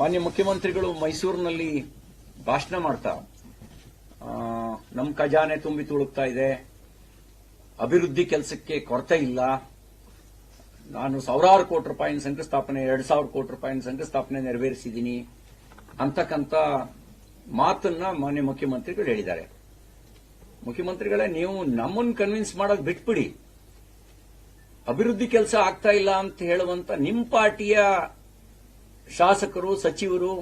ಮಾನ್ಯ ಮುಖ್ಯಮಂತ್ರಿಗಳು ಮೈಸೂರಿನಲ್ಲಿ ಭಾಷಣ ಮಾಡ್ತಾ ನಮ್ಮ ಖಜಾನೆ ತುಂಬಿ ತುಳುಕ್ತಾ ಇದೆ. ಅಭಿವೃದ್ಧಿ ಕೆಲಸಕ್ಕೆ ಕೊರತೆ ಇಲ್ಲ. ನಾನು ಸಾವಿರಾರು ಕೋಟಿ ರೂಪಾಯಿನ ಶಂಕುಸ್ಥಾಪನೆ, ಎರಡು ಸಾವಿರ ಕೋಟಿ ರೂಪಾಯಿನ ಶಂಕುಸ್ಥಾಪನೆ ನೆರವೇರಿಸಿದ್ದೀನಿ ಅಂತಕ್ಕಂಥ ಮಾತನ್ನ ಮಾನ್ಯ ಮುಖ್ಯಮಂತ್ರಿಗಳು ಹೇಳಿದ್ದಾರೆ. ಮುಖ್ಯಮಂತ್ರಿಗಳೇ, ನೀವು ನಮ್ಮನ್ನು ಕನ್ವಿನ್ಸ್ ಮಾಡೋದು ಬಿಟ್ಬಿಡಿ. ಅಭಿವೃದ್ಧಿ ಕೆಲಸ ಆಗ್ತಾ ಇಲ್ಲ ಅಂತ ಹೇಳುವಂತ ನಿಮ್ಮ ಪಾರ್ಟಿಯ ಶಾಸಕರು, ಸಚಿವರು,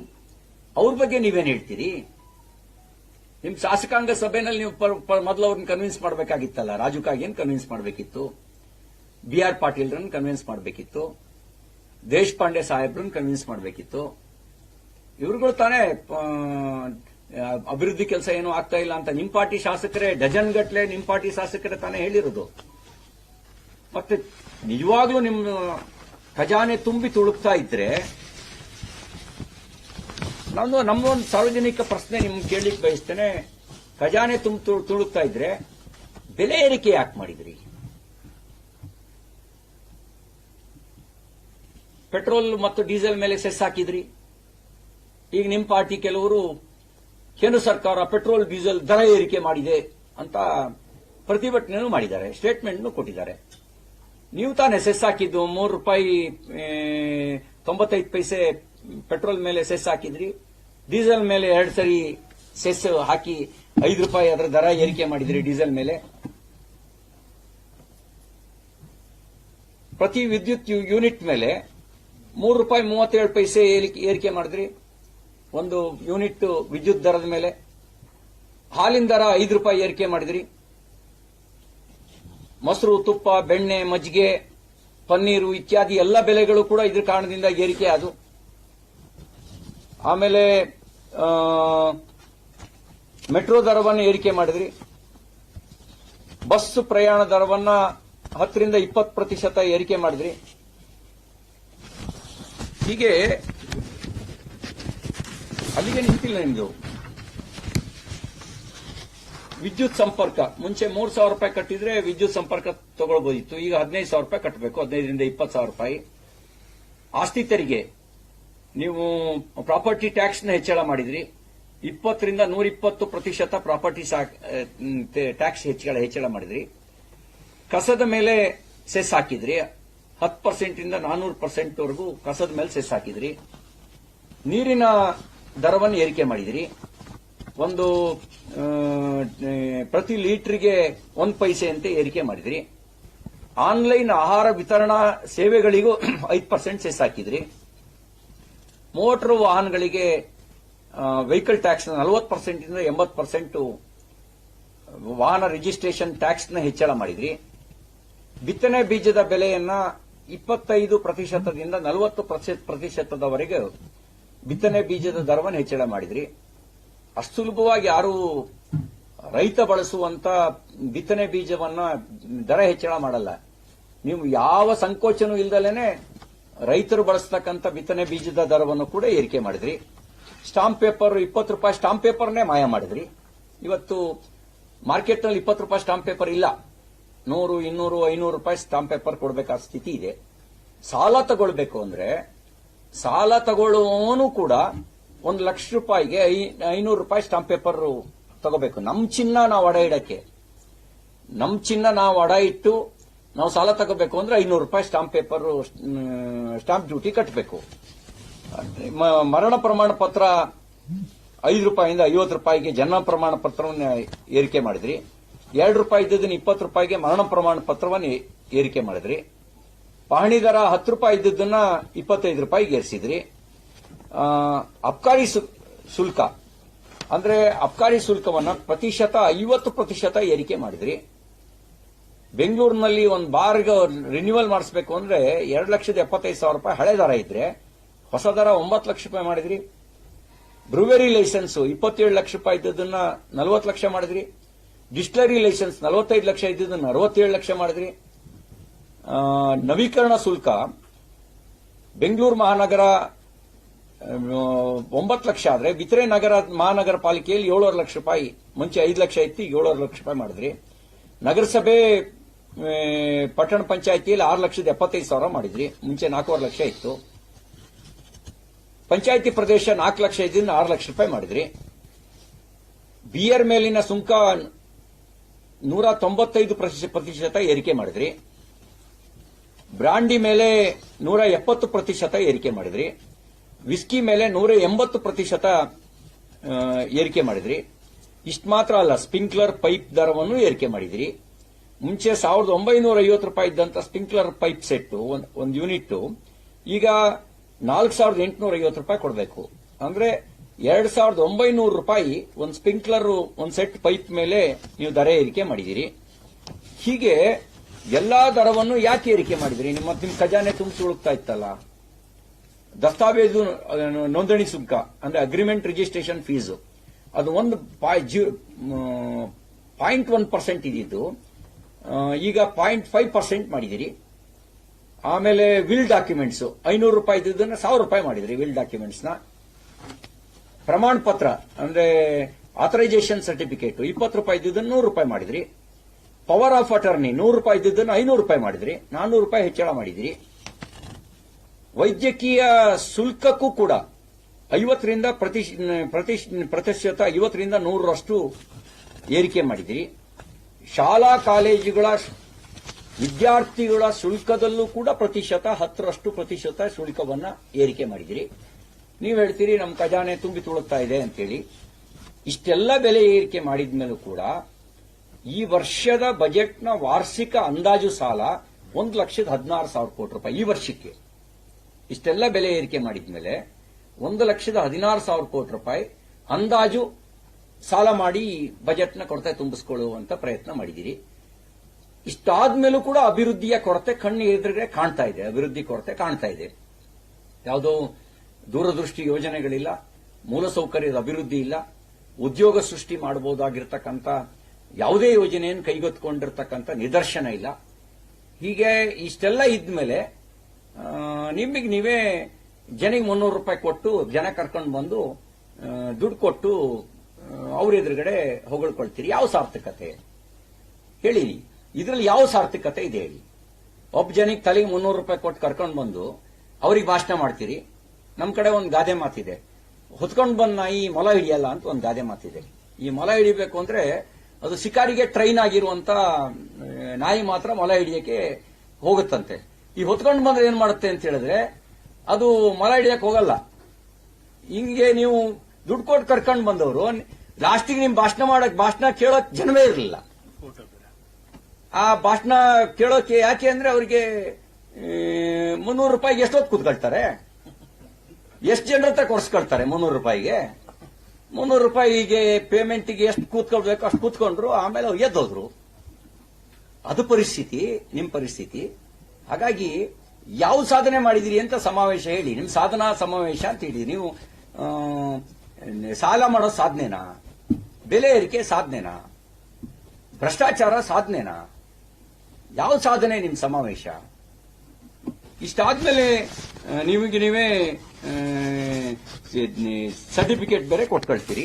ಅವ್ರ ಬಗ್ಗೆ ನೀವೇನ್ ಹೇಳ್ತೀರಿ? ನಿಮ್ ಶಾಸಕಾಂಗ ಸಭೆನಲ್ಲಿ ನೀವು ಮೊದಲು ಅವ್ರನ್ನ ಕನ್ವಿನ್ಸ್ ಮಾಡಬೇಕಾಗಿತ್ತಲ್ಲ? ರಾಜು ಕಾಗೇನ್ ಕನ್ವಿನ್ಸ್ ಮಾಡಬೇಕಿತ್ತು? ಬಿ ಆರ್ ಪಾಟೀಲ್ರನ್ನ ಕನ್ವಿನ್ಸ್ ಮಾಡಬೇಕಿತ್ತು? ದೇಶಪಾಂಡೆ ಸಾಹೇಬ್ರನ್ನು ಕನ್ವಿನ್ಸ್ ಮಾಡಬೇಕಿತ್ತು? ಇವ್ರುಗಳು ತಾನೇ ಅಭಿವೃದ್ಧಿ ಕೆಲಸ ಏನೂ ಆಗ್ತಾ ಇಲ್ಲ ಅಂತ ನಿಮ್ ಪಾರ್ಟಿ ಶಾಸಕರೇ, ಡಜನ್ ಗಟ್ಲೆ ನಿಮ್ ಪಾರ್ಟಿ ಶಾಸಕರೇ ತಾನೇ ಹೇಳಿರೋದು. ಮತ್ತೆ ನಿಜವಾಗ್ಲೂ ನಿಮ್ಮ ಖಜಾನೆ ತುಂಬಿ ತುಳುಕ್ತಾ ಇದ್ರೆ ನಮ್ದು ನಮ್ದೊಂದು ಸಾರ್ವಜನಿಕ ಪ್ರಶ್ನೆ ನಿಮ್ಗೆ ಕೇಳಲಿಕ್ಕೆ ಬಯಸ್ತೇನೆ. ಖಜಾನೆ ತುಂಬ ತುಳುಕ್ತಾ ಇದ್ರೆ ಬೆಲೆ ಏರಿಕೆ ಯಾಕೆ ಮಾಡಿದ್ರಿ? ಪೆಟ್ರೋಲ್ ಮತ್ತು ಡೀಸೆಲ್ ಮೇಲೆ ಸೆಸ್ ಹಾಕಿದ್ರಿ. ಈಗ ನಿಮ್ಮ ಪಾರ್ಟಿ ಕೆಲವರು ಕೇಂದ್ರ ಸರ್ಕಾರ ಪೆಟ್ರೋಲ್, ಡೀಸೆಲ್ ದರ ಏರಿಕೆ ಮಾಡಿದೆ ಅಂತ ಪ್ರತಿಭಟನೆಯೂ ಮಾಡಿದ್ದಾರೆ ಸ್ಟೇಟ್ಮೆಂಟ್ ಕೊಟ್ಟಿದ್ದಾರೆ. ನೀವು ತಾನೇ ಸೆಸ್ ಹಾಕಿದ್ದು ಮೂರು ರೂಪಾಯಿ ತೊಂಬತ್ತೈದು ಪೈಸೆ ಪೆಟ್ರೋಲ್ ಮೇಲೆ ಸೆಸ್ ಹಾಕಿದ್ರಿ, ಡೀಸೆಲ್ ಮೇಲೆ ಎರಡು ಸರಿ ಸೆಸ್ ಹಾಕಿ ಐದು ರೂಪಾಯಿ ಅದರ ದರ ಏರಿಕೆ ಮಾಡಿದ್ರಿ ಡೀಸೆಲ್ ಮೇಲೆ. ಪ್ರತಿ ವಿದ್ಯುತ್ ಯೂನಿಟ್ ಮೇಲೆ ಮೂರು ರೂಪಾಯಿ ಮೂವತ್ತೇಳು ಪೈಸೆ ಏರಿಕೆ- ಮಾಡಿದ್ರಿ. ಒಂದು ಯೂನಿಟ್ ವಿದ್ಯುತ್ ದರದ ಮೇಲೆ ಹಾಲಿನ ದರ ಐದು ರೂಪಾಯಿ ಏರಿಕೆ ಮಾಡಿದ್ರಿ. ಮೊಸರು, ತುಪ್ಪ, ಬೆಣ್ಣೆ, ಮಜ್ಜಿಗೆ, ಪನ್ನೀರು ಇತ್ಯಾದಿ ಎಲ್ಲ ಬೆಲೆಗಳು ಕೂಡ ಇದ್ರ ಕಾರಣದಿಂದ ಏರಿಕೆ ಅದು. ಆಮೇಲೆ ಮೆಟ್ರೋ ದರವನ್ನು ಏರಿಕೆ ಮಾಡಿದ್ರಿ. ಬಸ್ ಪ್ರಯಾಣ ದರವನ್ನ ಹತ್ತರಿಂದ ಇಪ್ಪತ್ತು ಪ್ರತಿಶತ ಏರಿಕೆ ಮಾಡಿದ್ರಿ. ಹೀಗೆ, ಅಲ್ಲಿಗೆ ನಿಂತಿಲ್ಲ ನಿಮ್ದು. ವಿದ್ಯುತ್ ಸಂಪರ್ಕ. ಮುಂಚೆ ಮೂರು ಸಾವಿರ ರೂಪಾಯಿ ಕಟ್ಟಿದ್ರೆ ವಿದ್ಯುತ್ ಸಂಪರ್ಕ ತಗೊಳ್ಬೋದಿತ್ತು. ಈಗ ಹದಿನೈದು ಸಾವಿರ ರೂಪಾಯಿ ಕಟ್ಟಬೇಕು. ಹದಿನೈದರಿಂದ ಇಪ್ಪತ್ತು ಸಾವಿರ ರೂಪಾಯಿ. ಆಸ್ತಿ ತೆರಿಗೆ. ನೀವು ಪ್ರಾಪರ್ಟಿ ಟ್ಯಾಕ್ಸ್ನ ಹೆಚ್ಚಳ ಮಾಡಿದ್ರಿ. ಇಪ್ಪತ್ತರಿಂದ ನೂರ ಇಪ್ಪತ್ತು ಪ್ರತಿಶತ ಪ್ರಾಪರ್ಟಿ ಟ್ಯಾಕ್ಸ್ ಹೆಚ್ಚಳ ಹೆಚ್ಚಳ ಮಾಡಿದ್ರಿ. ಕಸದ ಮೇಲೆ ಸೆಸ್ ಹಾಕಿದ್ರಿ. ಹತ್ತು ಪರ್ಸೆಂಟ್ ಇಂದ ನಾನೂರು ಪರ್ಸೆಂಟ್ ವರೆಗೂ ಕಸದ ಮೇಲೆ ಸೆಸ್ ಹಾಕಿದ್ರಿ. ನೀರಿನ ದರವನ್ನು ಏರಿಕೆ ಮಾಡಿದಿರಿ. ಒಂದು ಪ್ರತಿ ಲೀಟರ್ಗೆ ಒಂದು ಪೈಸೆ ಅಂತ ಏರಿಕೆ ಮಾಡಿದ್ರಿ. ಆನ್ಲೈನ್ ಆಹಾರ ವಿತರಣಾ ಸೇವೆಗಳಿಗೂ ಐದು ಪರ್ಸೆಂಟ್ ಸೆಸ್ ಹಾಕಿದ್ರಿ. ಮೋಟಾರ್ ವಾಹನಗಳಿಗೆ ವೆಹಿಕಲ್ ಟ್ಯಾಕ್ಸ್ ನಲವತ್ತು ಪರ್ಸೆಂಟ್ ಇಂದ ಎಂಬತ್ತು ಪರ್ಸೆಂಟ್, ವಾಹನ ರಿಜಿಸ್ಟ್ರೇಷನ್ ಟ್ಯಾಕ್ಸ್ನ ಹೆಚ್ಚಳ ಮಾಡಿದ್ರಿ. ಬಿತ್ತನೆ ಬೀಜದ ಬೆಲೆಯನ್ನ ಇಪ್ಪತ್ತೈದು ಪ್ರತಿಶತದಿಂದ ನಲವತ್ತು ಪ್ರತಿಶತದವರೆಗೆ ಬಿತ್ತನೆ ಬೀಜದ ದರವನ್ನು ಹೆಚ್ಚಳ ಮಾಡಿದ್ರಿ. ಅಷ್ಟು ಸುಲಭವಾಗಿ ಯಾರು ರೈತ ಬಳಸುವಂತ ಬಿತ್ತನೆ ಬೀಜವನ್ನ ದರ ಹೆಚ್ಚಳ ಮಾಡಲ್ಲ. ನೀವು ಯಾವ ಸಂಕೋಚನೂ ಇಲ್ದಲೇನೆ ರೈತರು ಬಳಸ್ತಕ್ಕಂಥ ಬಿತ್ತನೆ ಬೀಜದ ದರವನ್ನು ಕೂಡ ಏರಿಕೆ ಮಾಡಿದ್ರಿ. ಸ್ಟಾಂಪ್ ಪೇಪರ್ ಇಪ್ಪತ್ತು ರೂಪಾಯಿ ಸ್ಟಾಂಪ್ ಪೇಪರ್ನೇ ಮಾಯ ಮಾಡಿದ್ರಿ. ಇವತ್ತು ಮಾರ್ಕೆಟ್ನಲ್ಲಿ ಇಪ್ಪತ್ತು ರೂಪಾಯಿ ಸ್ಟಾಂಪ್ ಪೇಪರ್ ಇಲ್ಲ. ನೂರು, ಇನ್ನೂರು, ಐನೂರು ರೂಪಾಯಿ ಸ್ಟಾಂಪ್ ಪೇಪರ್ ಕೊಡಬೇಕಾದ ಸ್ಥಿತಿ ಇದೆ. ಸಾಲ ತಗೊಳ್ಬೇಕು ಅಂದ್ರೆ ಸಾಲ ತಗೊಳ್ಳೋನು ಕೂಡ ಒಂದು ಲಕ್ಷ ರೂಪಾಯಿಗೆ ಐನೂರು ರೂಪಾಯಿ ಸ್ಟಾಂಪ್ ಪೇಪರ್ ತಗೋಬೇಕು. ನಮ್ ಚಿನ್ನ ನಾವು ಅಡ ಇಡಕ್ಕೆ. ನಮ್ ಚಿನ್ನ ನಾವು ಅಡ ಇಟ್ಟು ನಾವು ಸಾಲ ತಗೋಬೇಕು ಅಂದ್ರೆ ಐನೂರು ರೂಪಾಯಿ ಸ್ಟಾಂಪ್ ಪೇಪರ್ ಸ್ಟಾಂಪ್ ಡ್ಯೂಟಿ ಕಟ್ಟಬೇಕು ಮರಣ ಪ್ರಮಾಣ ಪತ್ರ ಐದು ರೂಪಾಯಿಂದ ಐವತ್ತು ರೂಪಾಯಿಗೆ ಜನ್ಮ ಪ್ರಮಾಣ ಪತ್ರವನ್ನು ಏರಿಕೆ ಮಾಡಿದ್ರಿ. ಎರಡು ರೂಪಾಯಿ ಇದ್ದದನ್ನ ಇಪ್ಪತ್ತು ರೂಪಾಯಿಗೆ ಮರಣ ಪ್ರಮಾಣ ಪತ್ರವನ್ನು ಏರಿಕೆ ಮಾಡಿದ್ರಿ. ಪಹಣಿ ದರ ಹತ್ತು ರೂಪಾಯಿ ಇದ್ದದನ್ನ ಇಪ್ಪತ್ತೈದು ರೂಪಾಯಿಗೆ ಏರಿಸಿದ್ರಿ. ಅಬ್ಕಾರಿ ಶುಲ್ಕ. ಅಂದ್ರೆ ಅಬ್ಕಾರಿ ಶುಲ್ಕವನ್ನು ಪ್ರತಿಶತ ಐವತ್ತು ಪ್ರತಿಶತ ಏರಿಕೆ ಮಾಡಿದ್ರಿ. ಬೆಂಗಳೂರಿನಲ್ಲಿ ಒಂದು ಬಾರ್ಗೆ ರಿನ್ಯೂವಲ್ ಮಾಡಿಸ್ಬೇಕು ಅಂದ್ರೆ ಎರಡು ಲಕ್ಷದ ಎಪ್ಪತ್ತೈದು ಸಾವಿರ ರೂಪಾಯಿ ಹಳೆ ದರ ಇದ್ರೆ, ಹೊಸ ದರ ಒಂಬತ್ತು ಲಕ್ಷ ರೂಪಾಯಿ ಮಾಡಿದ್ರಿ. ಬ್ರೂವೆರಿ ಲೈಸೆನ್ಸ್ ಇಪ್ಪತ್ತೇಳು ಲಕ್ಷ ರೂಪಾಯಿ ಇದ್ದದನ್ನ ನಲವತ್ತು ಲಕ್ಷ ಮಾಡಿದ್ರಿ. ಡಿಸ್ಟಿಲರಿ ಲೈಸೆನ್ಸ್ ನಲವತ್ತೈದು ಲಕ್ಷ ಇದ್ದದನ್ನ ಅರವತ್ತೇಳು ಲಕ್ಷ ಮಾಡಿದ್ರಿ. ನವೀಕರಣ ಶುಲ್ಕ ಬೆಂಗಳೂರು ಮಹಾನಗರ ಒಂಬತ್ತು ಲಕ್ಷ ಆದ್ರೆ ಬಿತ್ರೆ ನಗರ, ಮಹಾನಗರ ಪಾಲಿಕೆಯಲ್ಲಿ ಏಳೂವರೆ ಲಕ್ಷ ರೂಪಾಯಿ, ಮುಂಚೆ ಐದು ಲಕ್ಷ ಇತ್ತು ಏಳೂವರೆ ಲಕ್ಷ ರೂಪಾಯಿ ಮಾಡಿದ್ರಿ. ನಗರಸಭೆ ಪಟ್ಟಣ ಪಂಚಾಯತಿಯಲ್ಲಿ ಆರು ಲಕ್ಷದ ಎಪ್ಪತ್ತೈದು ಸಾವಿರ ಮಾಡಿದ್ರಿ. ಮುಂಚೆ ನಾಲ್ಕೂವರೆ ಲಕ್ಷ ಇತ್ತು. ಪಂಚಾಯತಿ ಪ್ರದೇಶ ನಾಲ್ಕು ಲಕ್ಷ ಇದರಿಂದ ಆರು ಲಕ್ಷ ರೂಪಾಯಿ ಮಾಡಿದ್ರಿ. ಬಿಯರ್ ಮೇಲಿನ ಸುಂಕ ನೂರ ತೊಂಬತ್ತೈದು ಪ್ರತಿಶ- ಪ್ರತಿಶತ ಏರಿಕೆ ಮಾಡಿದ್ರಿ. ಬ್ರಾಂಡಿ ಮೇಲೆ ನೂರ ಎಪ್ಪತ್ತು ಪ್ರತಿಶತ ಏರಿಕೆ ಮಾಡಿದ್ರಿ. ವಿಸ್ಕಿ ಮೇಲೆ ನೂರ ಎಂಬತ್ತು ಪ್ರತಿಶತ ಏರಿಕೆ ಮಾಡಿದ್ರಿ. ಇಷ್ಟು ಮಾತ್ರ ಅಲ್ಲ, ಸ್ಪಿಂಕ್ಲರ್ ಪೈಪ್ ದರವನ್ನು ಏರಿಕೆ ಮಾಡಿದ್ರಿ. ಮುಂಚೆ ಸಾವಿರದ ಒಂಬೈನೂರ ಐವತ್ತು ರೂಪಾಯಿ ಇದ್ದಂತ ಸ್ಪ್ರಿಂಕ್ಲರ್ ಪೈಪ್ ಸೆಟ್ ಒಂದು ಯೂನಿಟ್ ಈಗ ನಾಲ್ಕು ಸಾವಿರದ ಎಂಟುನೂರ ಐವತ್ತು ರೂಪಾಯಿ ಕೊಡಬೇಕು. ಅಂದ್ರೆ ಎರಡು ಸಾವಿರದ ಒಂಬೈನೂರು ರೂಪಾಯಿ ಒಂದು ಸ್ಪ್ರಿಂಕ್ಲರ್ ಒಂದು ಸೆಟ್ ಪೈಪ್ ಮೇಲೆ ನೀವು ದರ ಏರಿಕೆ ಮಾಡಿದಿರಿ. ಹೀಗೆ ಎಲ್ಲಾ ದರವನ್ನು ಯಾಕೆ ಏರಿಕೆ ಮಾಡಿದಿರಿ? ನಿಮ್ಮ ನಿಮ್ಮ ಖಜಾನೆ ತುಂಬಿಸಿ ಉಳುಕ್ತಾ ಇತ್ತಲ್ಲ. ದಸ್ತಾವೇಜು ನೋಂದಣಿ ಸುಂಕ, ಅಂದ್ರೆ ಅಗ್ರಿಮೆಂಟ್ ರಿಜಿಸ್ಟ್ರೇಷನ್ ಫೀಸು ಅದು ಒಂದು ಪಾಯಿಂಟ್ ಒನ್ ಪರ್ಸೆಂಟ್ ಇದ್ದಿದ್ದು. ಈಗ ಪಾಯಿಂಟ್ ಫೈವ್ ಪರ್ಸೆಂಟ್ ಮಾಡಿದಿರಿ ಆಮೇಲೆ ವಿಲ್ ಡಾಕ್ಯುಮೆಂಟ್ಸ್ ಐನೂರು ರೂಪಾಯಿ ಇದ್ದಿದ್ದನ್ನ ಸಾವಿರ ರೂಪಾಯಿ ಮಾಡಿದ್ರಿ ವಿಲ್ ಡಾಕ್ಯುಮೆಂಟ್ಸ್ನ. ಪ್ರಮಾಣ ಪತ್ರ, ಅಂದ್ರೆ ಆಥರೈಸೇಷನ್ ಸರ್ಟಿಫಿಕೇಟ್ ಇಪ್ಪತ್ತು ರೂಪಾಯಿ ಇದ್ದಿದ್ದನ್ನು ನೂರು ರೂಪಾಯಿ ಮಾಡಿದ್ರಿ. ಪವರ್ ಆಫ್ ಅಟರ್ನಿ ನೂರು ರೂಪಾಯಿ ಇದ್ದಿದ್ದನ್ನು ಐನೂರು ರೂಪಾಯಿ ಮಾಡಿದ್ರಿ. ನಾನ್ನೂರು ರೂಪಾಯಿ ಹೆಚ್ಚಳ ಮಾಡಿದ್ರಿ. ವೈದ್ಯಕೀಯ ಶುಲ್ಕಕ್ಕೂ ಕೂಡ ಐವತ್ತರಿಂದ ಪ್ರತಿ ಪ್ರತಿ ಪ್ರತಿಶತ ಐವತ್ತರಿಂದ ನೂರರಷ್ಟು ಏರಿಕೆ ಮಾಡಿದಿರಿ. ಶಾಲಾ ಕಾಲೇಜುಗಳ ವಿದ್ಯಾರ್ಥಿಗಳ ಶುಲ್ಕದಲ್ಲೂ ಕೂಡ ಪ್ರತಿಶತ, ಹತ್ತರಷ್ಟು ಪ್ರತಿಶತ ಶುಲ್ಕವನ್ನ ಏರಿಕೆ ಮಾಡಿದಿರಿ. ನೀವು ಹೇಳ್ತೀರಿ ನಮ್ಮ ಖಜಾನೆ ತುಂಬಿ ತುಳುಕ್ತಾ ಇದೆ ಅಂತೇಳಿ. ಇಷ್ಟೆಲ್ಲ ಬೆಲೆ ಏರಿಕೆ ಮಾಡಿದ ಮೇಲೂ ಕೂಡ ಈ ವರ್ಷದ ಬಜೆಟ್ನ ವಾರ್ಷಿಕ ಅಂದಾಜು ಸಾಲ ಒಂದು ಲಕ್ಷದ ಹದಿನಾರು ಸಾವಿರ ಕೋಟಿ ರೂಪಾಯಿ ಈ ವರ್ಷಕ್ಕೆ. ಇಷ್ಟೆಲ್ಲ ಬೆಲೆ ಏರಿಕೆ ಮಾಡಿದ್ಮೇಲೆ ಒಂದು ಲಕ್ಷದ ಹದಿನಾರು ಸಾವಿರ ಕೋಟಿ ರೂಪಾಯಿ ಅಂದಾಜು ಸಾಲ ಮಾಡಿ ಬಜೆಟ್ನ ಕೊರತೆ ತುಂಬಿಸ್ಕೊಳ್ಳುವಂತ ಪ್ರಯತ್ನ ಮಾಡಿದಿರಿ ಇಷ್ಟಾದ್ಮೇಲೂ ಕೂಡ ಅಭಿವೃದ್ಧಿಯ ಕೊರತೆ ಕಣ್ಣು ಎದುರುಗಡೆ ಕಾಣ್ತಾ ಇದೆ, ಅಭಿವೃದ್ಧಿ ಕೊರತೆ ಕಾಣ್ತಾ ಇದೆ. ಯಾವುದೋ ದೂರದೃಷ್ಟಿ ಯೋಜನೆಗಳಿಲ್ಲ ಮೂಲಸೌಕರ್ಯದ ಅಭಿವೃದ್ಧಿ ಇಲ್ಲ, ಉದ್ಯೋಗ ಸೃಷ್ಟಿ ಮಾಡಬಹುದಾಗಿರ್ತಕ್ಕಂಥ ಯಾವುದೇ ಯೋಜನೆಯನ್ನು ಕೈಗೆತ್ತಿಕೊಂಡಿರ್ತಕ್ಕಂಥ ನಿದರ್ಶನ ಇಲ್ಲ. ಹೀಗೆ ಇಷ್ಟೆಲ್ಲ ಇದ್ಮೇಲೆ ನಿಮಗೆ ನೀವೇ ಜನಿಗೆ ಮುನ್ನೂರು ರೂಪಾಯಿ ಕೊಟ್ಟು, ಜನ ಕರ್ಕೊಂಡು ಬಂದು ದುಡ್ಡು ಕೊಟ್ಟು ಅವ್ರ ಎದುರುಗಡೆ ಹೊಗಳ್ಕೊಳ್ತೀರಿ. ಯಾವ ಸಾರ್ಥಕತೆ? ಹೇಳಿ ಇದರಲ್ಲಿ ಯಾವ ಸಾರ್ಥಕತೆ ಇದೆ? ಹೇಳಿ. ಒಬ್ಬ ಜನಿಗೆ ತಲೆಗೆ ಮುನ್ನೂರು ರೂಪಾಯಿ ಕೊಟ್ಟು ಕರ್ಕೊಂಡು ಬಂದು ಅವ್ರಿಗೆ ಭಾಷಣ ಮಾಡ್ತೀರಿ. ನಮ್ಮ ಕಡೆ ಒಂದು ಗಾದೆ ಮಾತಿದೆ. ಹೊತ್ಕೊಂಡು ಬಂದ ನಾಯಿ ಮೊಲ ಹಿಡಿಯಲ್ಲ ಅಂತ ಒಂದು ಗಾದೆ ಮಾತಿದೆ. ಈ ಮೊಲ ಹಿಡಿಬೇಕು ಅಂದ್ರೆ ಅದು ಶಿಕಾರಿಗೆ ಟ್ರೈನ್ ಆಗಿರುವಂತ ನಾಯಿ ಮಾತ್ರ ಮೊಲ ಹಿಡಿಯಕ್ಕೆ ಹೋಗುತ್ತಂತೆ. ಈ ಹೊತ್ಕೊಂಡು ಬಂದ್ರೆ ಏನ್ ಮಾಡುತ್ತೆ ಅಂತ ಹೇಳಿದ್ರೆ ಅದು ಮೊಲ ಹಿಡಿಯಕ್ಕೆ ಹೋಗಲ್ಲ. ಹಿಂಗೆ ನೀವು ದುಡ್ಡು ಕೊಟ್ಟು ಕರ್ಕೊಂಡು ಬಂದವರು ಲಾಸ್ಟಿಗೆ ನಿಮ್ ಭಾಷಣ ಮಾಡಕ್, ಭಾಷಣ ಕೇಳೋಕ್ ಜನವೇ ಇರಲಿಲ್ಲ. ಆ ಭಾಷಣ ಕೇಳೋಕೆ ಯಾಕೆ ಅಂದ್ರೆ ಅವರಿಗೆ ಮುನ್ನೂರು ರೂಪಾಯಿಗೆ ಎಷ್ಟೊತ್ತು ಕೂತ್ಕೊಳ್ತಾರೆ? ಎಷ್ಟು ಜನರ ಹತ್ರ ಕೊಡ್ಸ್ಕೊಳ್ತಾರೆ ಮುನ್ನೂರು ರೂಪಾಯಿಗೆ? ಮುನ್ನೂರು ರೂಪಾಯಿಗೆ ಪೇಮೆಂಟ್ಗೆ ಎಷ್ಟು ಕೂತ್ಕೊಳ್ಬೇಕು, ಅಷ್ಟು ಕೂತ್ಕೊಂಡ್ರು, ಆಮೇಲೆ ಅವ್ರು ಎದ್ದೋದ್ರು. ಅದು ಪರಿಸ್ಥಿತಿ, ನಿಮ್ ಪರಿಸ್ಥಿತಿ. ಹಾಗಾಗಿ ಯಾವ ಸಾಧನೆ ಮಾಡಿದಿರಿ ಅಂತ ಸಮಾವೇಶ ಹೇಳಿ, ನಿಮ್ ಸಾಧನಾ ಸಮಾವೇಶ ಅಂತ ಹೇಳಿ. ನೀವು ಸಾಲ ಮಾಡೋ ಸಾಧನೆನಾ? ಬೆಲೆ ಏರಿಕೆ ಸಾಧನೆನಾ? ಭ್ರಷ್ಟಾಚಾರ ಸಾಧನೆನಾ? ಯಾವ ಸಾಧನೆ ನಿಮ್ ಸಮಾವೇಶ? ಇಷ್ಟಾದ್ಮೇಲೆ ನಿಮಗೆ ನೀವೇ ಸರ್ಟಿಫಿಕೇಟ್ ಬೇರೆ ಕೊಟ್ಕೊಳ್ತೀರಿ.